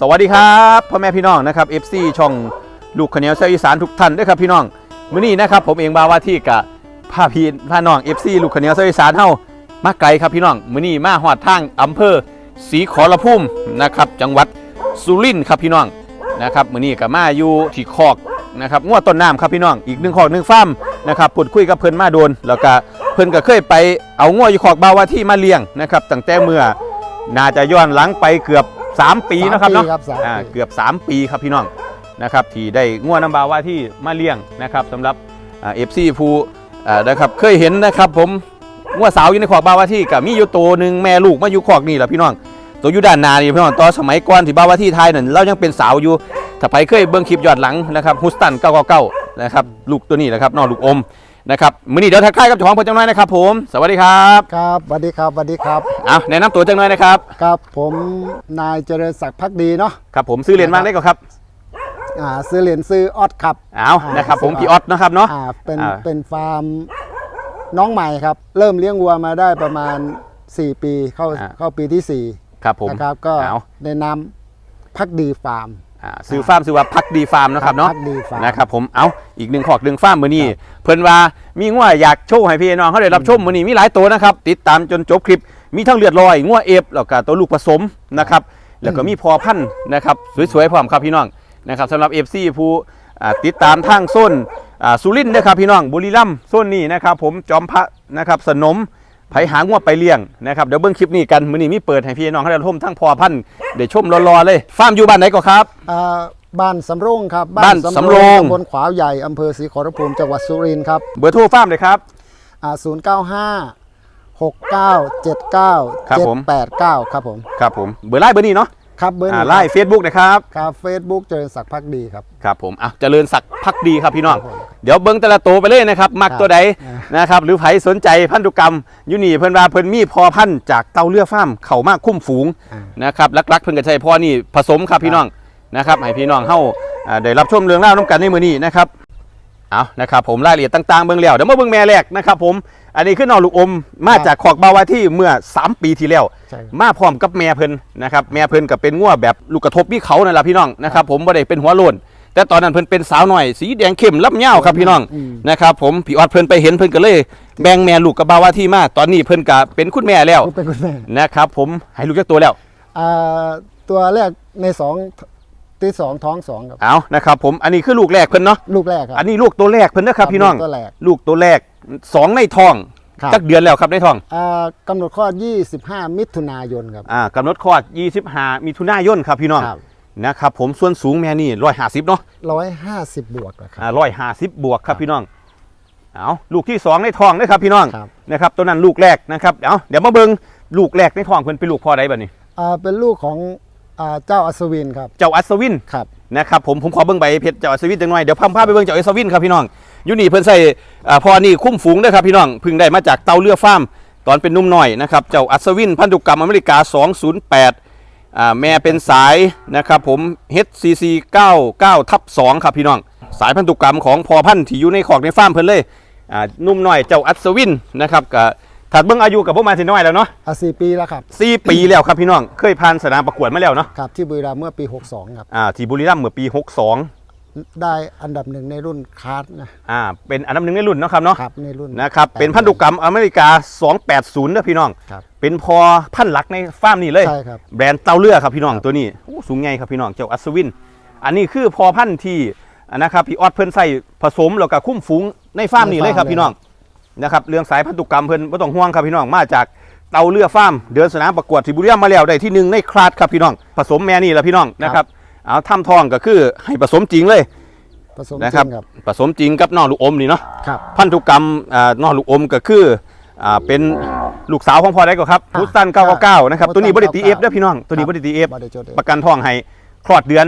สวัสดีครับพ่อแม่พี่น้องนะครับ FC ช่องลูกขเนียวเซลอีสานทุกท่านด้วยครับพี่น้องมื้อนี้นะครับผมเองบาว่าที่กะพาพี่พาน้อง FC ลูกขเนียวเซลอีสานเฮามาไกลครับพี่น้องมื้อนี้มาฮอดทางอำเภอศรีขอรภูมินะครับจังหวัดสุรินทร์ครับพี่น้องนะครับมื้อนี้ก็มาอยู่ที่คอกนะครับงวดต้นน้ำครับพี่น้องอีกหนึ่งคอกหนึ่งฟาร์มนะครับพูดคุยกับเพิ่นมาโดน แล้วก็เพิ่นก็เคยไปเอางวอยู่คอกบาว่าที่มาเลี้ยงนะครับตั้งแต่เมื่อน่าจะย้อนหลังไปเกือบ 3 ปีนะครับเนาะสามปีครับสามปี อ่าเกือบ 3 ปีครับพี่น้องนะครับที่ได้ง่วน้ำบาว่าที่มาเลี้ยงนะครับสำหรับเอฟซีผู้อ่านะครับเคยเห็นนะครับผมง่วสาวอยู่ในขอกบาว่าที่กับมีอยู่ตัวหนึ่งแม่ลูกมาอยู่ขอกนี่แหละพี่น้อง ตัวอยู่ด้านหนานี่พี่น้องตอนสมัยก่อนที่บาว่าที่ไทยนั่นเรายังเป็นสาวอยู่ถ้าใครเคยเบิ่งคลิปยอดหลังนะครับฮุสตัน999นะครับลูกตัวนี้นะครับน้องลูกอม นะครับมื้อนี้เดี๋ยวทักทายกับเจ้าของเพิ่นจังหน่อยนะครับ ผม สวัสดีครับครับสวัสดีครับสวัสดีครับเอาแนะนำตัวจังหน่อยนะครับครับผมนายเจริญศักดิ์พักดีเนาะครับผมซื้อเรียนมากได้ก่อนครับอ่าซื้อเหรียญซื้อออดครับเอานะครับผมอ่าพี่ออสนะครับเนาะอ่าเป็นอ่าเป็นฟาร์มน้องใหม่ครับ เริ่มเลี้ยงวัวมาได้ประมาณ 4 ปีเข้าอ่าเข้าปีที่ครับผม4นะครับก็เอาในนามพักดีฟาร์มอ่า ซื้อฟาร์มซื้อว่าพักดีฟาร์มนะครับเนาะพักดีฟาร์มนะครับผมเอาอีกหนึ่งขอกหนึ่งฟาร์มมือนี้เพิ่นว่ามีงัวอยากโชว์ให้พี่น้องเขาได้รับชมมือนี้มีหลายตัวนะครับ ติดตามจนจบคลิปมีทั้งเลือดลอยงัวเอฟแล้วก็ตัวลูกผสมนะครับแล้วก็มีพอพันธุ์นะครับสวยๆพร้อมครับพี่น้องนะครับสำหรับ FC ผู้อ่าติดตามทางโซนอ่าสุรินทร์นะครับพี่น้องบุรีรัมย์โซนนี้นะครับผมจอมพระนะครับสนม ไผหางวไปเลี้ยงนะครับเดี๋ยวเบิ้งคลิปนี้กันมื้อนี้มีเปิดให้พี่น้องเขาได้ชมทั้งพอพันธุ์เดี๋ยวชมรอๆเลยฟาร์มอยู่บ้านไหนก็ครับ อ่าบ้านสำโรงครับบ้านสำโรง ตำบลขวาวใหญ่อำเภอศรีขอรภูมิจังหวัดสุรินทร์ครับเบอร์โทรฟาร์มเลยครับ อ่า095 6979ครับผม789ครับผม ครับผมเบอร์ไล่เบอร์นี้เนาะ ครับเบอร์อ่านี้ไล่เฟซบุ๊กนะครับครับเฟซบุ๊กเจริญศักดิ์พักดีครับ ครับผมอะเจริญศักดิ์พักดีครับพี่น้อง ครับผมเดี๋ยวเบิ้งแต่ละตัวไปเลยนะครับ มักครับตัวใดอ่านะครับ หรือไผสนใจพันธุกรรมอยูนี่เพิ่นว่าเพิ่นมีพอพันธุ์จากเต้าเลือดฟาร์มเข้ามาคุ้มฝูงอ่า นะครับลักๆเพิ่นก็ใช้พ่อนี่ผสมครับพี่น้องนะครับให้พี่น้องเฮาอ่าได้รับชมเรื่องราวน้ำกันในมื้อนี้นะครับ เอานะครับผมรายละเอียดต่างๆเบิ่งแล้วเดี๋ยวมาเบิ่งแม่แรกนะครับผม อันนี้คือน้องลูกอมมาจากขอกบาวาที่เมื่อ 3 ปีที่แล้ว ใช่ครับ มาพร้อมกับแม่เพิ่นนะครับแม่เพิ่นก็เป็นงัวแบบลูกกระทบมีเขานั่นแหละพี่น้องนะครับผมบ่ได้เป็นหัวโลนแต่ตอนนั้นเพิ่นเป็นสาวหน่อยสีแดงเข้มลำยาวครับพี่น้องอืมนะครับผมพี่ออดเพิ่นไปเห็นเพิ่นก็เลย แบ่งแม่ลูกกับบาวาที่มาตอนนี้เพิ่นก็เป็นคุณแม่แล้ว เป็นคุณแม่นะครับผมให้ลูกจักตัวแล้ว อ่าตัวแรกในสอง ที่สองท้องสองครับ เอานะครับผมอันนี้คือลูกแรกเพิ่นเนาะลูกแรกครับ อันนี้ลูกตัวแรกเพิ่นนะครับพี่น้องลูกตัวแรกลูกตัวแรกสองในท้องครับ จักเดือนแล้วครับในท้องอ่ากำหนดคลอด25 มิถุนายนครับ อ่ากำหนดคลอด25มิถุนายนครับพี่น้องครับ นะครับผมส่วนสูงแม่นี่150เนาะ150 บวกนะครับร้อยห้าสิบบวกครับพี่น้องเอาลูกที่สองในท้องนะครับพี่น้องครับ นะครับตัวนั้นลูกแรกนะครับเอาเดี๋ยวมาเบิงลูกแรกในท้องเพิ่นเป็นลูกพ่อใดบ้านี้ อ่าเป็นลูกของ อ่าเจ้าอัศวินครับ เจ้าอัศวินครับ นะครับผมผมขอเบิ้งใบเพชรเจ้าอัศวินจังหน่อยเดี๋ยวพาพาไปเบิ้งเจ้าอัศวินครับพี่น้องอยูนี่เพิ่นใส่อ่าพ่อนี่คุ้มฝูงเด้อครับพี่น้องเพึ่งได้มาจากเตาเรือฟาร์มตอนเป็นหนุ่มหน่อยนะครับเจ้าอัศวินพันธุกรรมอเมริกา 208อ่าแม่เป็นสายนะครับผม HCC 99ทับ2ครับพี่น้อง สายพันธุกรรมของพอพันธุ์ที่อยู่ในขอกในฟาร์มเพิ่นเลยอ่าหนุ่มหน่อยเจ้าอัศวินนะครับกับ ถัดเบิ้งอายุกับพวกมาสิน้อยแล้วเนาะอ่าสี่ปีแล้วครับสี่ปีแล้วครับพี่น้อง เคยผ่านสนามประกวดมาแล้วเนาะครับที่บุรีรัมย์เมื่อปี 62 ครับ อ่าที่บุรีรัมย์เมื่อปี 62 ได้อันดับหนึ่งในรุ่นคาร์ดนะอ่า เป็นอันดับหนึ่งในรุ่นเนาะครับเนาะ ครับในรุ่น นะครับ เป็นพันธุกรรมอเมริกา 280นะพี่น้อง ครับเป็นพอพันธุ์หลักในฟาร์มนี่เลย ใช่ครับ แบรนด์เต้าเลือครับพี่น้องตัวนี้โอ้สูงไงครับพี่น้องเจ้าอัศวิน อันนี้คือพอพันธุ์ที่นะครับพี่ออดเพิ่นใส่ผสมแล้วก็คุ้มฝูงในฟาร์มนี่เลยครับพี่น้อง นะครับเรื่องสายพันธุกรรมเพิ่นไม่ต้องห่วงครับพี่น้องมาจากเตาเลือฟาร์มเดินสนามประกวดที่บุรีรัมย์มาแล้วได้ที่หนึ่งในคลาสครับพี่น้อง ผสมแม่นี่แหละพี่น้องนะครับเอาทำทองก็คือให้ผสมจริงเลยผสมจนะครับริงครับผสมจริงกับน้องลูกอมนี่เนาะครับพันธุกรรมอ่าน้องลูกอมก็คืออ่าเป็นลูกสาวของพ่อได้ก็ครับอ่าพุสตัน999นะครับ Hustan ตัวนี้บริตีเอฟ99ด้วยพี่น้องตัวนี้ครับบริตีเอฟบริจดเอฟประกันทองให้คลอดเดือน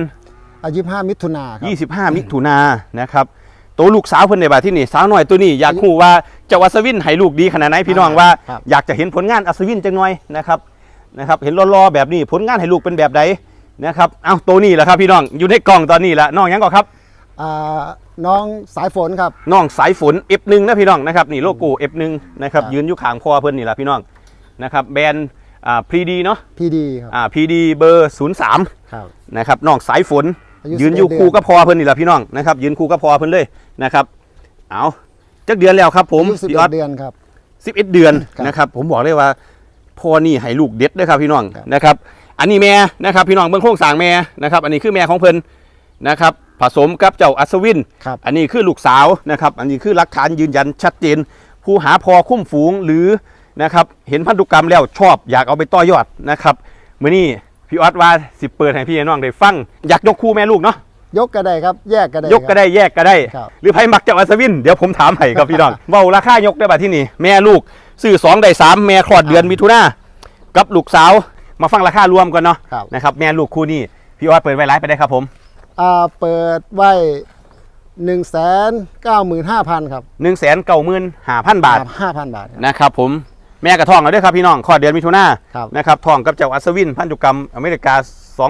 อายุ25มิถุนาครับ25 มิถุนายนนะครับตัวลูกสาวเพิ่นในบาดที่นี่สาวหน่อยตัวนี้อยากรู้ว่า เจ้าอัศวินให้ลูกดีขนาดไหนพี่น้องว่า ครับ อยากจะเห็นผลงานอัศวินจังหน่อยนะครับนะครับเห็นรอๆแบบนี้ผลงานให้ลูกเป็นแบบใดนะครับเอ้าตัวนี้แหละครับพี่น้องอยู่ในกล่องตอนนี้แหละน้องหยังก่อนครับ อ่าน้องสายฝนครับ น้องสายฝน F1 นะพี่น้องนะครับนี่โลโก้ F1 นะครับครับ ยืนอยู่ข้างคอเพิ่นนี่แหละพี่น้องนะครับแบรนด์อ่าพรีดีเนาะพีดีครับอ่าพรีดีเบอร์ 03ครับ นะครับน้องสายฝน อายุยืนอยู่11คู่กับพอเพิ่นนี่แหละพี่น้องนะครับยืนคู่กับพอเพิ่นเลยนะครับเอา จักเดือนแล้วครับ ผมอายุสิบพี่อเอ็อดสเดือนครับ11เดือนครับนะครับ ผมบอกเลยว่าพ่อนี่ให้ลูกเด็ดเด้วยครับพี่น้องครับ นะครับ อันนี้แม่นะครับ พี่น้องเบิ่งโครงสร้างแม่นะครับ อันนี้คือแม่ของเพิ่นนะครับ ผสมกับเจ้าอัศวิน ครับ อันนี้คือลูกสาวนะครับ อันนี้คือหลักฐานยืนยันชัดเจน ผู้หาพอคุ้มฝูงหรือนะครับเห็นพันธุกรรมแล้วชอบอยากเอาไปต่อยอดนะครับมื้อนี้พี่ออสว่าสิเปิดให้พี่น้องได้ฟังอยากยกคู่แม่ลูกเนาะ ยกก็ได้ครับ แยกก็ได้ยกก็ได้แยกก็ได้ ครับ หรือไผมักเจ้าอัศวิน เดี๋ยวผมถามให้ครับพี่น้อง เว้าราคายกได้บัดที่นี่ แม่ลูกซื้อสองได้สามแม่คลอดเดือนมิถุนากับลูกสาวมาฟังราคารวมกันเนาะครับนะครับแม่ลูกคู่นี้พี่ออสเปิดไว้ไลฟ์ไปได้ครับผมอ่าเปิดไว้หนึ่งแสนเก้าหมื่นห้าพันครับ1 9 5 0 0 0บาท ห้าพันบาทครับ นะครับผมแม่กระท่องแล้วด้วยครับพี่น้องข้อเดือนมิถุนาครับ นะครับท่องกับเจ้าอัศวิน พันธุกรรมอเมริกา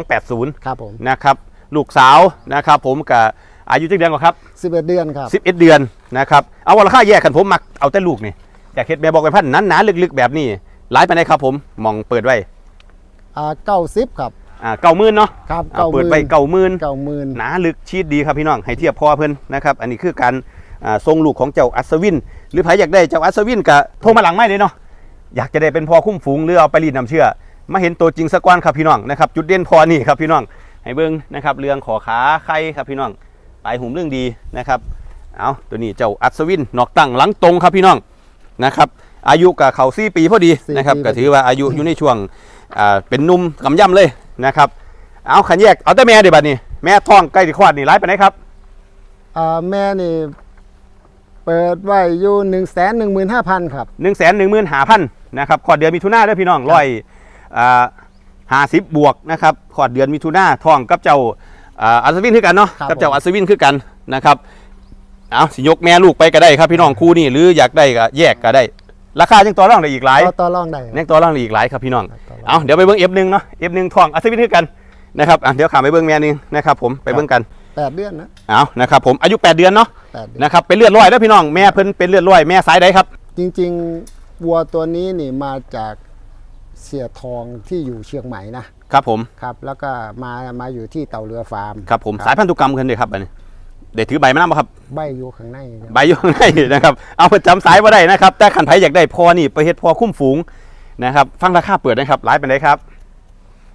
280 ครับผม นะครับ ลูกสาวนะครับผมกับอายุจักเดือนกว่าครับสิบเอ็ดเดือนครับ 11 เดือนนะครับเอาวันราคาแยกกันผมมักเอาแต่ลูกนี่อยากเฮ็ดแม่บอกเป็นพันนั้นหนาๆลึกๆแบบนี้หลายไปไหนครับผมมองเปิดไว้อ่าเก้าสิบครับอ่าเก้าหมื่นเนาะครับอ่าเปิดไว้เก้าหมื่นเก้าหมื่นหนาลึกชีดดีครับพี่น้องให้เทียบพ่อเพิ่นนะครับอันนี้คือการอ่าทรงลูกของเจ้าอัศวิน หรือใครอยากได้เจ้าอัศวินก็โทรมาหลังไม่เลยเนาะอยากจะได้เป็นพ่อคุ้มฝูงหรือเอาไปรีดน้ำเชื่อมาเห็นตัวจริงสักวันครับพี่น้องนะครับจุดเด่นพอนี่ครับพี่น้อง ให้เบิ้งนะครับเรื่องขอขาไข่ครับพี่น้องปลายหุ่มเรื่องดีนะครับเอาตัวนี้เจ้าอัศวินนอกตั้งหลังตรงครับพี่น้องนะครับอายุกับเขาสี่ปีพอดีสี่นะครับปีก็ถือว่าอายุอยู่ในช่วงอ่าเป็นหนุ่มกำย่ำเลยนะครับเอาขันแยกเอาแต่แม่เดี๋ยวบัดนี้แม่ท้องใกล้จะคลอดนี่ร้ายไปไหนครับอ่าแม่นี่เปิดไว้อยู่หนึ่งแสนหนึ่งหมื่นห้าพันครับหนึ่งแสนหนึ่งหมื่นหาพันนะครับคลอดเดือนมิถุนาเด้อพี่น้องร้อย ห้าสิบบวกนะครับคลอดเดือนมิถุนาท้องกับเจ้าอ่าอัศวินคือกันเนาะครับ กับเจ้าผมอัศวินคือกันนะครับเอาสิยกแม่ลูกไปก็ได้ครับพี่น้องคู่นี่หรืออยากได้ก็แยกก็ได้ ราคายังต่อรองได้อีกหลายก็ต่อรองได้ครับ ยังต่อรองได้อีกหลายครับพี่น้อง ต่อรอง เอาเดี๋ยวไปเบิ้งเอฟหนึ่งเนาะเอฟหนึ่งท้องอัศวินคือกันนะครับอะเดี๋ยวขามไปเบิ้งแม่หนึงนะครับผมไปเบิ้งกันแปดเดือนนะเอานะครับผมอายุ 8 เดือนเนาะแปดเดือนนะครับเป็นเลือดร้อยแล้วพี่น้องแม่เพิ่นเป็นเลือดร้อยแม่สายใดครับ จริงๆวัวตัวนี้นี่มาจาก เสียทองที่อยู่เชียงใหม่นะครับผมครับแล้วก็มามาอยู่ที่เต่าเรือฟาร์มครับผมสายพันธุกรรมกันเลยครับอันนี้เดี๋ยวถือใบมาน้ำบ่ครับใบอยู่ข้างในครับใบอยู่ข้างในนะครับเอาไปจำสายมาได้นะครับ แต่ขันไผอยากได้พอนี่ไปเฮ็ดพอคุ้มฝูงนะครับฟังราคาเปิดนะครับหลายเป็นไรครับ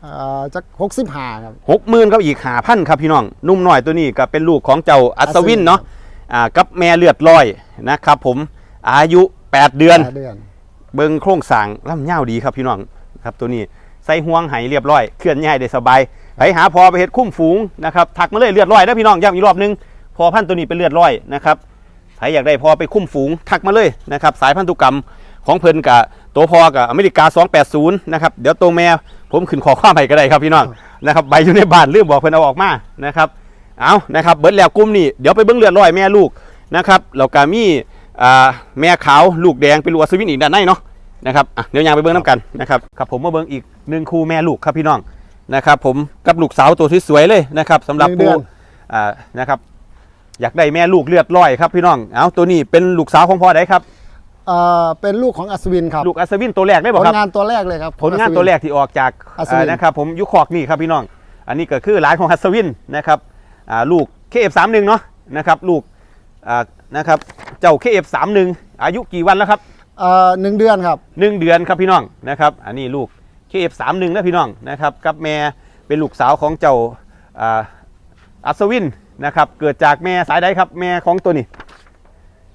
อ่าจักหกสิบห้าครับหกหมื่นครับอีกหาพันครับพี่น้องนุ่มหน่อยตัวนี้ก็เป็นลูกของเจ้าอัศวินเนาะอ่ากับแม่เลือดร้อยนะครับผมอายุ 8 เดือนแปดเดือนเบิ่งโครงสร้างล่ำเง่าวดีครับพี่น้อง ครับตัวนี้ใส่ห่วงไหเรียบร้อยเคลื่อนย้ายได้สบายไปหาพอไปเฮ็ดคุ้มฝูงนะครับถักมาเลยเลือดร้อยนะพี่น้องย้ำอีกรอบนึงพอพันธุ์ตัวนี้เป็นเลือดร้อยนะครับใครอยากได้พอไปคุ้มฝูงทักมาเลยนะครับสายพันธุกรรมของเพิ่นกับตัวพอกับอเมริกา 280 นะครับเดี๋ยวตัวแม่ผมขึ้นขอความให้ก็ได้ครับพี่น้องนะครับใบอยู่ในบ้านลืมบอกเพิ่นเอาออกมานะครับเอานะครับเบิร์ดแล้วกลุ่มนี้เดี๋ยวไปเบิ่งเลือดร้อยแม่ลูกนะครับแล้วก็มีอ่าแม่ขาวลูกแดงเป็นลูกอัศวินอีกด้านในเนาะ นะครับอะเดี๋ยวยางไปเบิ้งน้ำกันนะครับครับผมมาเบิ้งอีกหนึ่งคู่แม่ลูกครับพี่น้องนะครับ ผมกับลูกสาวตัวสวยๆเลยนะครับสำหรับหนึ่งเดืผู้อนอ่านะครับ อยากได้แม่ลูกเลือดร้อยครับพี่น้องเอาตัวนี้เป็นลูกสาวของพ่อได้ครับอ่าเป็นลูกของอัศวินครับลูกอัศวินตัวแรกได้ผบ่ลครับงานตัวแรกเลยครับผลงานตัวแรกที่ออกจากอัศวินอ่านะครับ ผมยุคคอกนี่ครับพี่น้อง อันนี้ก็คือหลานของอัศวินนะครับอ่าลูก KF31 เนาะนะครับ ลูกอ่านะครับเจ้า KF31 อายุกี่วันแล้วครับ อ่าหนึ่งเดือนครับ หนึ่งเดือนครับพี่น้องนะครับ อันนี้ลูก KF31 นะพี่น้องนะครับกับแม่เป็นลูกสาวของเจ้าอ่าอัศวินนะครับ เกิดจากแม่สายใดครับ แม่ของตัวนี้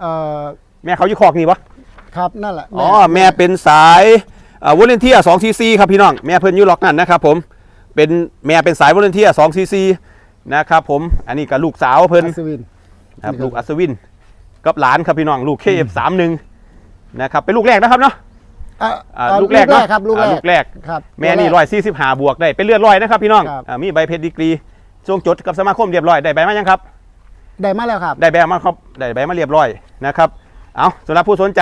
เอ่อแม่เขาอยู่คอกนี่ปะครับนั่นแหละอ๋อแม่เป็นสายวอลเลนเทีย2 cc ครับพี่น้อง แม่เพิ่นอยู่ล็อกนั่นนะครับผมเป็นแม่เป็นสายวอลเลนเทีย2 cc นะครับผมอันนี้กับลูกสาวเพิ่นอัศวิน ครับลูกอัศวินกับหลานครับพี่น้อง ลูก KF31 นะครับเป็นลูกแรกนะครับเนาะอะอ่าอ่าลูกแรกเนอะครับลูกแรอ่ากลูกแรก ครับแม่นี่ตัวร้รอกยสี่สิบห้าบวกได้เป็นเลือดร้อยนะครับพี่น้องครับอ่ามีใบเพชรดีกรีช่วงจดกับสมาคมเรียบร้อยได้ใบมายังครับ ได้มาแล้วครับ ได้ใบมาครับได้ใบมาเรียบร้อยนะครับเอาสำหรับผู้สนใจ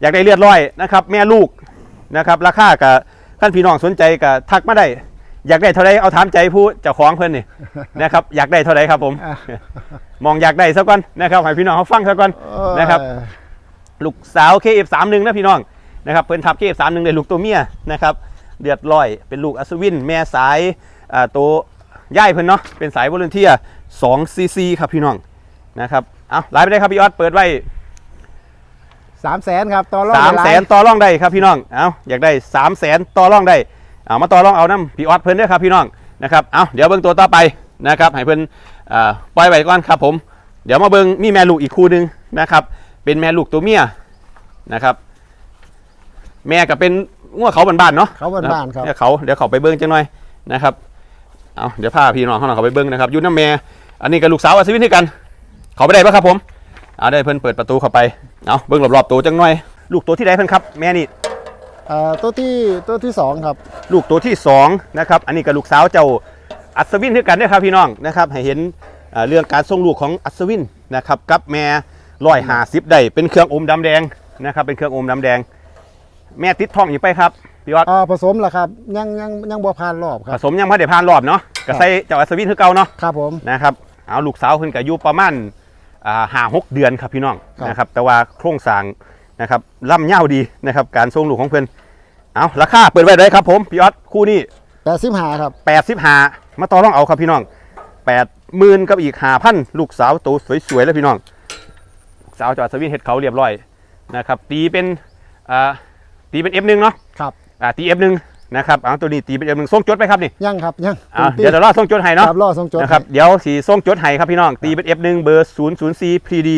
อยากได้เลือดร้อยนะครับแม่ลูกนะครับราคากับท่านพี่น้องสนใจกับทักมาได้ อยากได้เท่าไรเอาถามใจผู้เจ้าของเพิ่นนี่ นะครับอยากได้เท่าไรครับผม อะ มองอยากได้สักก่อนนะครับให้พี่น้องเขาฟังสักก่อนนะครับ เออ ลูกสาว KF31 นะพี่น้องนะครับเพิ่นทับ KF31 เลยลูกตัวเมียนะครับเลือดร้อยเป็นลูกอัศวิน แม่สายอ่าตัวย่ายเพิ่นเนาะเป็นสายวอลเนเทีย2ซีซีครับพี่น้องนะครับเอาไลน์ไปได้ครับพี่ออสเปิดไว้สามแสนครับต่อรองสามหลยแสนต่อรองได้ครับพี่น้องเอาอยากได้สามแสนต่อรองได้เอามาต่อรองเอาน้ำพี่ออสเพิ่นเด้อครับพี่น้องนะครับเอาเดี๋ยวเบิ่งตัวต่อไปนะครับให้เพิ่นอ่าปล่อยไว้ก่อนครับผม เดี๋ยวมาเบิ่งมีแม่ลูกอีกคู่หนึงนะครับ เป็นแม่ลูกตัวเมียนะครับ แม่ก็เป็นงัวเขาบ้านๆเนาะเขาบ้านๆครับเนี่ยเขาเดี๋ยวเขาไปเบิ้งจังหน่อยนะครับเอาเดี๋ยวพาพี่น้องเขาหน่อยเขาไปเบิ้งนะครับอยูน้ำแม่อันนี้กับลูกสาวอาชีวินที่กัน เขาไปได้ปะครับผมเอาได้เพิ่นเปิดประตูเข้าไปเอาเบิ้งรอบๆตัวจังหน่อย ลูกตัวที่ใดเพิ่นครับ แม่นี่เอ่อตัวที่ตัวที่สองครับ ลูกตัวที่สองนะครับอันนี้กับลูกสาวเจ้าอัศวินที่กันเนี่ยครับพี่น้องนะครับให้เห็นเอ่อเรื่องการส่งลูกของอัศวินนะครับกับแม่ ร้อยหาสิบได้เป็นเครื่องอมดำแดงนะครับ เป็นเครื่องอมดำแดง แม่ติดท้องอยู่ไปครับพี่ออสอ่าผสมแล้วครับยังยังยังบ่ผ่านรอบคผรับสมยังไม่ได้ผ่านรอบเนาะก็ใส่เจ้าอัศวินคือเก่าเนาะครับผม นะครับเอาลูกสาวเพิ่นก็อายุประมาณอ่าห้าหกเดือนครับพี่น้องครับ นะครับ แต่ว่าโครงสร้างนะครับล่ำเง่าวดีนะครับการส่งลูกของเพิ่นเอาราคาเปิดไว้เลยครับผมพี่ออสคู่นี้ แปดสิบห้าครับ แปดสิบห้ามาต่อรองเอาครับพี่น้องแปดหมื่นกับอีกห้าพันลูกสาวตัวสวยๆแล้วพี่น้องลูก สาวจอดสวินเฮ็ดเขาเรียบร้อยนะครับตีเป็นอ่าตีเป็น F1 เนาะครับอ่าตี F1 นะครับเอาตัวนี้ตีเป็น F1 ส่งจดไปครับนี่ยังครับยังอ่าเดี๋ยวเดี๋ยวรอส่งจดให้เนาะครับรอส่งจดนะครับให้เดี๋ยวสีส้มจดไห้ครับพี่น้องตีเป็น F1 เบอร์004 PD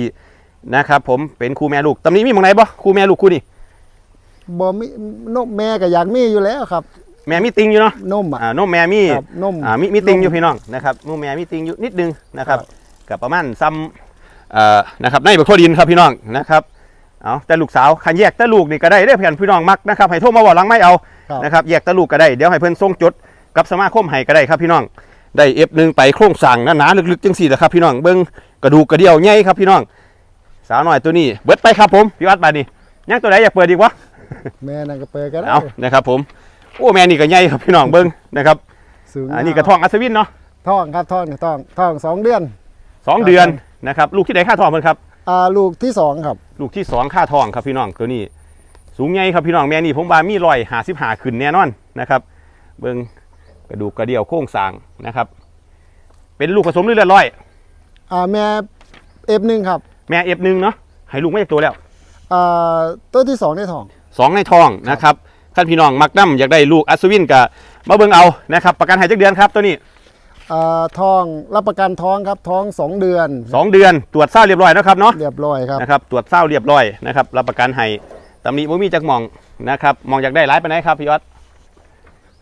004นะครับผมเป็นครูแม่ลูกตำนี้มีหมองไหนบ่ครูแม่ลูกคู่นี่บ่มีนมแม่ก็อยากมีอยู่แล้วครับแม่มีติงอยู่เนาะนมอะอ่านมแม่มีครับนมอ่ามีมีติงนมอยู่พี่น้องนะครับนมแม่มีติงอยู่นิดนึงนะครับครับกับประมาณซ้ำเอ่อ นะครับในบักทั่วดินครับพี่น้องนะครับเอาแต่ลูกสาวขันแยกแต่ลูกนี่ก็ได้ได้อเพื่อนพี่น้องมักนะครับให้โทรมาบอกหลังไม่เอาครับนะครับแยกแต่ลูกก็ได้เดี๋ยวให้เพื่อนส่งจดกับสมาคมให้ก็ได้ครับพี่น้องได้เอฟหนึ่งไปโครงสั่งหนาๆลึกๆจังสี่แหละครับพี่น้องเบิ้งกระดูกกระเดี่ยวใหญ่ครับพี่น้อง สาวหน่อยตัวนี้เบิดไปครับผมพี่วัดบาดนี่ยังตัวไหนอยากเปิดดีกวะแม่นั่นก็เปิดก็ได้เอานะครับผมโอ้แม่นี่ก็ใหญ่ครับพี่น้องเบิ้งนะครับสูงอันนี้กระท่องอัศวินเนาะท้องครับท้องท้องท้องสองเดือน สองเดือนนะครับลูกที่ไหนค่าทองมันครับอ่าลูกที่สองครับ ลูกที่สองค่าทองครับพี่น้องตัวนี้ สูงใหญ่ครับพี่น้องแม่นี่ผมว่ามีรอยหาสิบหาขึ้นแน่นอนนะครับ เบิ้งกระดูกกระเดี่ยวโค้งสร้างนะครับ เป็นลูกผสมหรือเลือดร้อยอ่าแม่เอฟหนึ่งครับ แม่เอฟหนึ่งเนาะให้ลูกไม่จากตัวแล้วอ่าตัวที่สองในท้องสองในทองนะครับท่านพี่น้องมักน้ำอยากได้ลูกอัศวินกับมาเบิ่งเอานะครับ ประกันให้จักเดือนครับตัวนี้อ่า ท้องรับประกันท้องครับท้องสองเดือนสองเดือนตรวจเศร้าเรียบร้อยนะครับเนาะเรียบร้อยครับนะครับตรวจเศร้าเรียบร้อยนะครับรับประกันให้ตำหนิบ่มีจักหมองนะครับมองอยากได้ร้ายไปไหนครับพี่ยอด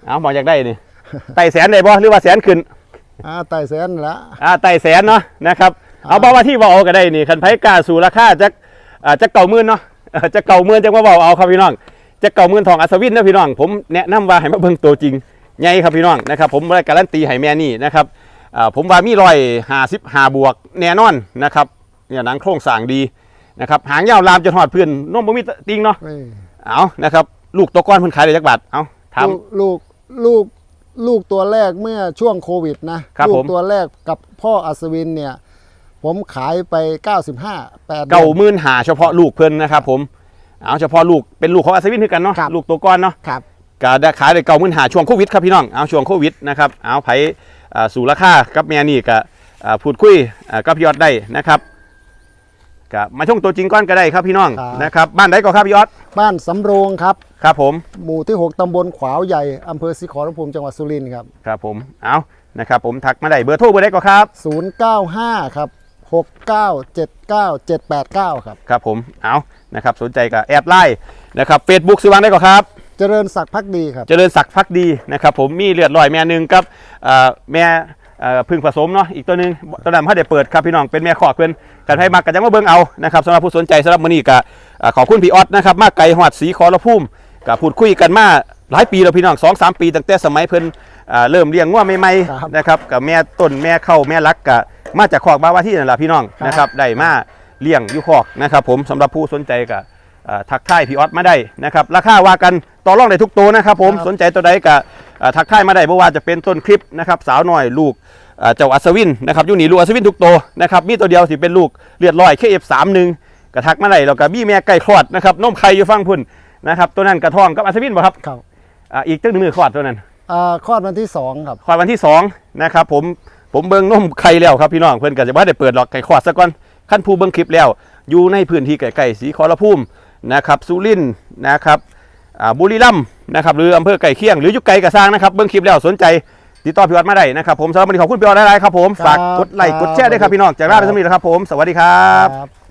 เอามองอยากได้นี่ไต่แสนได้บ่หรือว่าแสนขึ้นอ่าไต่แสนละอ่าไต่แสนเนาะนะครับเอาบ่ว่าที่บ่เอาก็ได้นี่คันไผกล้าสู่ราคาจักอ่าจักเก่าหมื่นเนาะเออจักเก่าหมื่นจักว่าเบาเอาครับพี่น้องจักเก่าหมื่นทองอัศวินนะพี่น้องผมแนะนำว่าให้มาเบิ่งตัวจริง ใหญ่ครับพี่น้องนะครับ ผมได้การันตีให้แม่นี่นะครับอ่าผมว่ามีรอย55บวกแน่นอนนะครับเนี่ยหนังโครงสร้างดีนะครับหางยาวลามจนหอดเพื่อนนมบ่มีติงเนาะเอ้ยเอานะครับลูกตัวก้อนเพิ่นขายได้จักบาทเอาถามลูกลูกลูกตัวแรกเมื่อช่วงโควิดนะครับลูผกมตัวแรกกับพ่ออัศวินเนี่ย ผมขายไป 95 8เก่าหมื่นหาเฉพาะลูกเพิ่นนะครับผมเอาเฉพาะลูกเป็นลูกของอัศวินคือกันเนาะครับลูกตัวก้อนเนาะครับ ก็ได้ขายได้เก่าหมื่นหาช่วงโควิดครับพี่น้องเอาช่วงโควิดนะครับเอาไผอ่าสู่ราคากับแม่นี่ก็อ่าพูดคุยอ่ากับพี่ยอดได้นะครับก็มาช่วงตัวจริงก้อนก็ได้ครับพี่น้องครับนะครับบ้านไหนก็ครับพี่ยอดบ้านสำโรงครับครับผมหมู่ที่ 6 ตำบลขวาวใหญ่อำเภอศรีขอรภูมิจังหวัดสุรินทร์ครับครับผมเอานะครับผมทักมาได้เบอร์โทรเบอร์ใดก็ครับ 095 ครับ 6979789 ครับครับผมเอานะครับสนใจก็แอดไลน์นะครับเฟซบุ๊กซื้อวางได้ก็ครับ เจริญศักดิ์พักดีครับ เจริญศักดิ์พักดีนะครับผมมีเลือดลอยแม่หนึ่งกับเอ่อแม่เอ่อพึ่งผสมเนาะอีกตัวหนึ่งตัวนั้นพ่อเดี๋ยวเปิดครับพี่น้องเป็นแม่ขอกเพื่อนกันให้มากกันจังว่าเบิ่งเอานะครับสำหรับผู้สนใจสำหรับมื้อนี้ก็เอ่อขอบคุณพี่ออสนะครับมาไกลหอดสีขอระพุ่มกับพูดคุยกันมาหลายปีแล้วพี่น้องสองสามปีตั้งแต่สมัยเพิ่นเอ่อเริ่มเลี้ยงงัวใหม่ครับๆนะครับกับแม่ต้นแม่เข้าแม่รักกับมาจากขอกบาวาที่นั่นแหละพี่น้องครับนะครับได้มาเลี้ยงอยู่ขอกนะครับผมสำหรับผู้สนใจกับเอ่อทักทายพี่ออสมาได้นะครับราคาว่ากัน ต่อรองได้ทุกตัวนะครับผมครับสนใจตัวใดก็เอ่อทักทายมาได้เพราะว่าจะเป็นต้นคลิปนะครับสาวน้อยลูกเอ่อเจ้าอัศวินนะครับอยูนี่ลูกอัศวินทุกตัวนะครับมีตัวเดียวสิเป็นลูกเลือดลอยเคเอฟสามหนึ่งกระทักมาได้แล้วก็บี้แม่ไก่คลอดนะครับนมไข่อยู่ฟังพุ่นนะครับตัวนั้นกระท้องกับอัศวินบ่ครับครับอ่าอีกตั้งหนึ่งมือคลอดตัวนั้นอ่าคลอดวันที่สองครับคลอดวันที่สองนะครับผมผมเบิ่งนมไข่แล้วครับพี่น้องเพื่อนก็จะว่าได้เปิดหรอกไก่คลอดซะก่อนขั้นผู้เบิ่งคลิปแล้ว อยู่ในพื้นที่ไก่ๆสีขอรภูมินะครับสุรินทร์นะครับอ่า บุรีรัมย์นะครับหรืออำเภอไก่เคียงหรืออยุไก่กระซางนะครับเบื้องคลิปแล้วสนใจติดต่อพี่วัดมาได้นะครับผมสำหรับวันนี้ขอบคุณพี่วัดหลายๆครับผมฝากกดไลค์กดแชร์ด้วยครับพี่น้องจากราชดำเนินครับผมสวัสดีครับครับ